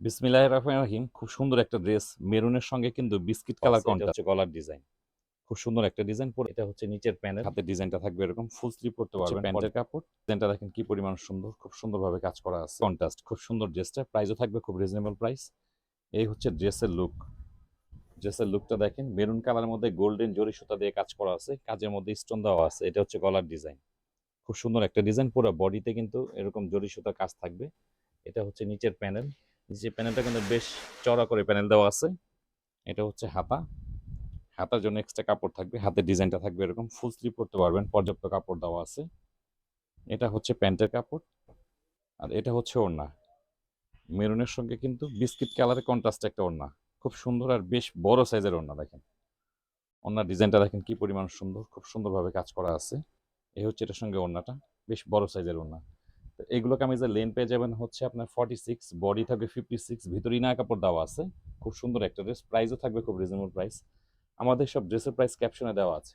বিসমিল্লাহ রহমান রাহিম। খুব সুন্দর একটা ড্রেস। মেরুনের সঙ্গে কিন্তু বিস্কিট কালার কন্ট্রাস্ট হচ্ছে গলার ডিজাইন। খুব সুন্দর একটা ডিজাইন পরে এটা হচ্ছে নিচের প্যানেল হাতের ডিজাইনটা থাকবে এরকম। ফুল স্লিভ করতে পারবেন প্যান্টের কাপড়। ডিজাইনটা দেখেন কি পরিমাণ সুন্দর। খুব সুন্দরভাবে কাজ করা আছে। কন্ট্রাস্ট খুব সুন্দর ড্রেসটা। প্রাইসও থাকবে খুব রিজনেবল প্রাইস এই হচ্ছে ড্রেসের লুক ড্রেসের লুকটা দেখেন। মেরুন কালারের মধ্যে গোল্ডেন জরি সুতা দিয়ে কাজ করা আছে। কাজের মধ্যে স্টোন দেওয়া আছে। এটা হচ্ছে গলার ডিজাইন। খুব সুন্দর একটা ডিজাইন। পুরো বডিতে কিন্তু এরকম জরি সুতার কাজ থাকবে। এটা হচ্ছে নিচের প্যানেল। নিচের প্যানেলটা কিন্তু বেশ চড়া করে প্যানেল দেওয়া আছে। এটা হচ্ছে হাতা। হাতার জন্য এক্সট্রা কাপড় থাকবে। হাতের ডিজাইনটা থাকবে এরকম। ফুল স্লিভ করতে পারবেন। পর্যাপ্ত কাপড় দেওয়া আছে। এটা হচ্ছে প্যান্টের কাপড়। আর এটা হচ্ছে ওড়না। মেরুনের সঙ্গে কিন্তু বিস্কিট কালারের কন্ট্রাস্ট একটা ওড়না। খুব সুন্দর আর বেশ বড় সাইজের ওড়না দেখেন। ওড়নার ডিজাইনটা দেখেন কি পরিমাণ সুন্দর। খুব সুন্দরভাবে কাজ করা আছে। এই হচ্ছে এটার সঙ্গে ওড়নাটা। বেশ বড় সাইজের ওড়না। তো এগুলো কামিজের লেন পেয়ে যাবেন হচ্ছে আপনার ফর্টি সিক্স বডি থাকবে ফিফটি সিক্স ভিতরে না কাপড় দেওয়া আছে। খুব সুন্দর একটা ড্রেস প্রাইসও থাকবে খুব রিজনেবল প্রাইস আমাদের সব ড্রেসের প্রাইস ক্যাপশনে দেওয়া আছে।